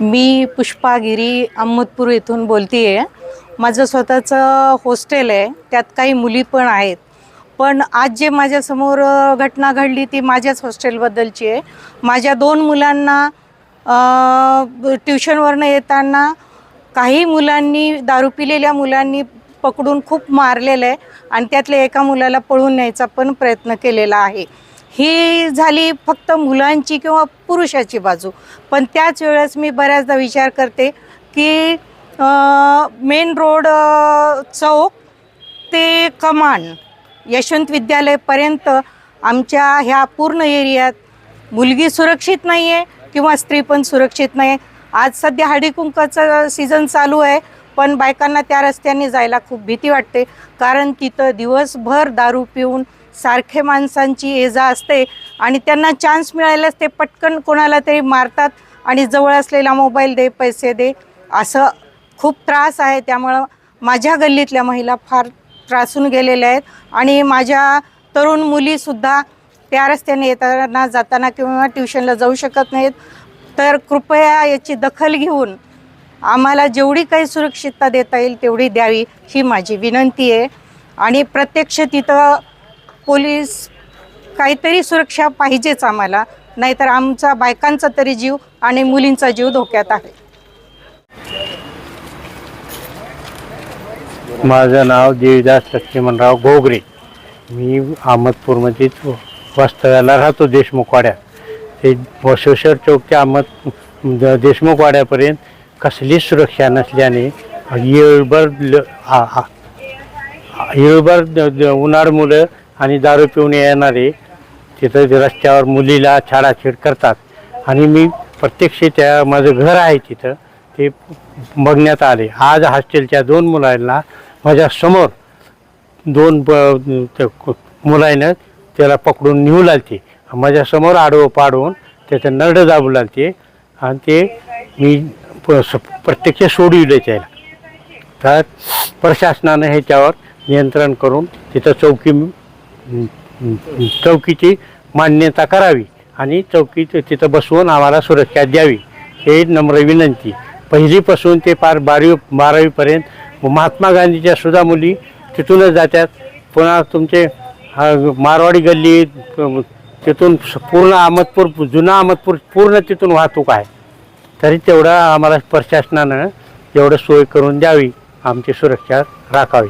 मी पुष्पागिरी अहमदपूर येथून बोलते आहे माझं स्वतःचं हॉस्टेल आहे. त्यात काही मुली पण आहेत. पण आज जे माझ्यासमोर घटना घडली ती माझ्याच हॉस्टेलबद्दलची आहे. माझ्या दोन मुलांना ट्युशनवरनं येताना काही मुलांनी दारू पिलेल्या मुलांनी पकडून खूप मारलेलं आहे आणि त्यातल्या एका मुलाला पळून न्यायचा पण प्रयत्न केलेला आहे. ही झाली फक्त मुलांची किंवा पुरुषाची बाजू. पण त्याच वेळेस मी बऱ्याचदा विचार करते की मेन रोड चौक ते कमान यशवंत विद्यालयपर्यंत आमच्या ह्या पूर्ण एरियात मुलगी सुरक्षित नाही आहे किंवा स्त्री पण सुरक्षित नाही आहे आज सध्या हळदीकुंकाचं सीझन चालू आहे पण बायकांना त्या रस्त्याने जायला खूप भीती वाटते. कारण तिथं दिवसभर दारू पिऊन सारखे माणसांची ये जा असते आणि त्यांना चान्स मिळाल्यास ते पटकन कोणाला तरी मारतात आणि जवळ असलेला मोबाईल दे पैसे दे असं खूप त्रास आहे. त्यामुळं माझ्या गल्लीतल्या महिला फार त्रासून गेलेल्या आहेत आणि माझ्या तरुण मुलीसुद्धा त्या रस्त्याने येताना जाताना किंवा ट्युशनला जाऊ शकत नाहीत. तर कृपया याची दखल घेऊन आम्हाला जेवढी काही सुरक्षितता देता येईल तेवढी द्यावी ही माझी विनंती आहे. आणि प्रत्यक्ष तिथं पोलीस काहीतरी सुरक्षा पाहिजेच आम्हाला. नाहीतर आमचा बायकांचा तरी जीव आणि मुलींचा जीव धोक्यात आहे. माझं नाव देवीदास लक्ष्मणराव घोगरे मी अहमदपूरमध्येच वास्तव्याला राहतो देशमुखवाड्यात. ते बसवेश्वर चौक ते अहमद द- देशमुखवाड्यापर्यंत कसलीच सुरक्षा नसल्याने येळभर ल- येळभर उन्हाळ मुलं आणि दारू पिऊन येणारे तिथं रस्त्यावर मुलीला छाडाछेड करतात. आणि मी प्रत्यक्ष त्या माझं घर आहे तिथं ते बघण्यात आले. आज हॉस्टेलच्या दोन मुलांना माझ्यासमोर दोन ब मुलांना त्याला पकडून नेऊ लागते माझ्यासमोर आडवं पाडून त्याचं नरडं दाबू लागते आणि ते मी प- स- प्रत्यक्ष सोडविले त्याला. तर प्रशासनानं ह्याच्यावर नियंत्रण करून तिथं चौकी चौकीची मान्यता करावी आणि चौकी तिथं बसवून आम्हाला सुरक्षा द्यावी हे नम्र विनंती. पहिलीपासून ते पार बारावी बारावीपर्यंत महात्मा गांधीच्या सुद्धा मुली तिथूनच जातात. पुन्हा तुमचे मारवाडी गल्ली तिथून पूर्ण अहमदपूर जुना अहमदपूर पूर्ण तिथून वाहतूक आहे. तरी तेवढं आम्हाला प्रशासनानं एवढं सोय करून द्यावी. आमची सुरक्षा राखावी.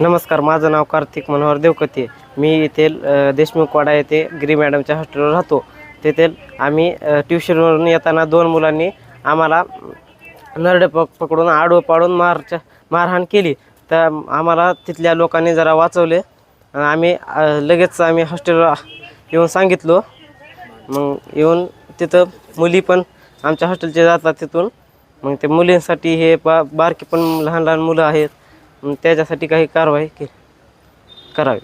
नमस्कार माझं नाव कार्तिक मनोहर देवकते. मी येथे देशमुखवाडा येथे गिरी मॅडमच्या हॉस्टेलवर राहतो. तेथील आम्ही ट्युशनवरून येताना दोन मुलांनी आम्हाला नरडे पक पकडून आडवं पाडून मारच्या मारहाण केली. तर आम्हाला तिथल्या लोकांनी जरा वाचवले. आम्ही लगेच आम्ही हॉस्टेलवर येऊन सांगितलो. मग येऊन तिथं मुली पण आमच्या हॉस्टेलचे जातात तिथून. मग ते मुलींसाठी हे बा बारकी पण लहान लहान मुलं आहेत. मग त्याच्यासाठी काही कारवाई के करावी.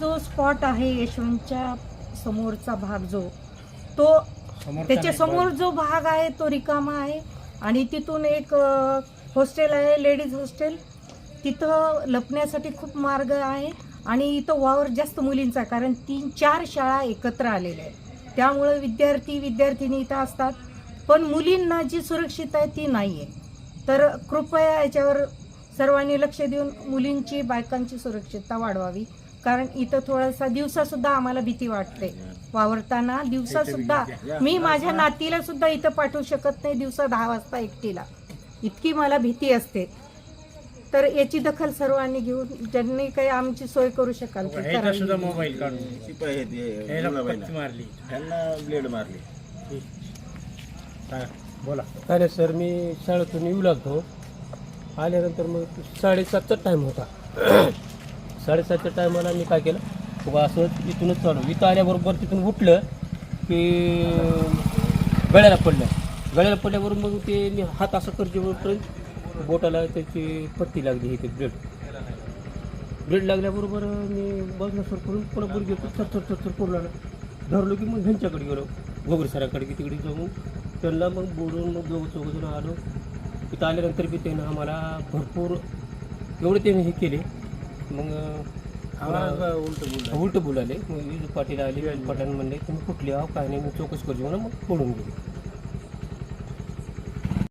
जो स्पॉट आहे यशवंतच्या समोरचा भाग जो तो त्याच्यासमोर जो भाग आहे तो रिकामा आहे. आणि तिथून एक हॉस्टेल आहे लेडीज हॉस्टेल तिथं लपण्यासाठी खूप मार्ग आहे. आणि इथं वावर जास्त मुलींचा कारण तीन चार शाळा एकत्र आलेल्या आहेत. त्यामुळं विद्यार्थी विद्यार्थिनी इथं असतात. पण मुलींना जी सुरक्षित आहे ती नाही आहे तर कृपया याच्यावर सर्वांनी लक्ष देऊन मुलींची बायकांची सुरक्षितता वाढवावी. कारण इथं थोडासा दिवसासुद्धा आम्हाला भीती वाटते. वावरताना दिवसासुद्धा मी माझ्या नातीला सुद्धा इथं पाठवू शकत नाही दिवसा दहा वाजता एकटीला. इतकी मला भीती असते. तर याची दखल सर्वांनी घेऊन ज्यांनी काही आमची सोय करू शकाल. मोबाईल काढून. शिपाई आहेत मुलाबाईंना. मारली. त्यांना ब्लेड मारली. बोला. नाही सर मी शाळेतून येऊ लागतो. आल्यानंतर मग साडेसातचा टाईम होता. साडेसातच्या टायमाला मी काय केलं? उगा असं इथूनच चालू. इथं आल्याबरोबर तिथून उठलं की गळ्याला पडलं. गळ्याला पडल्याबरोबर मग ते मी हात असं करजेपर्यंत बोटाला त्याची पत्ती लागली इथे ब्लेड. ब्लेड लागल्याबरोबर मी बघणं सर करून पुन्हा गुडघे थर थर थर थर करू लागला धरलो की मग ह्यांच्याकडे गेलो. गोगरी सराकडे की तिकडे जाऊन. त्यांना मग बोलून मग दोघं चौघजण आलो. तिथं आल्यानंतर बी त्यानं आम्हाला भरपूर एवढे त्याने हे केले. मग उलट बोलाले मग विजू पाटील आले विजू पाटील म्हणले तुम्ही कुठले आहो काय नाही मी चौकशी करतो म्हणून मग पडून गेले.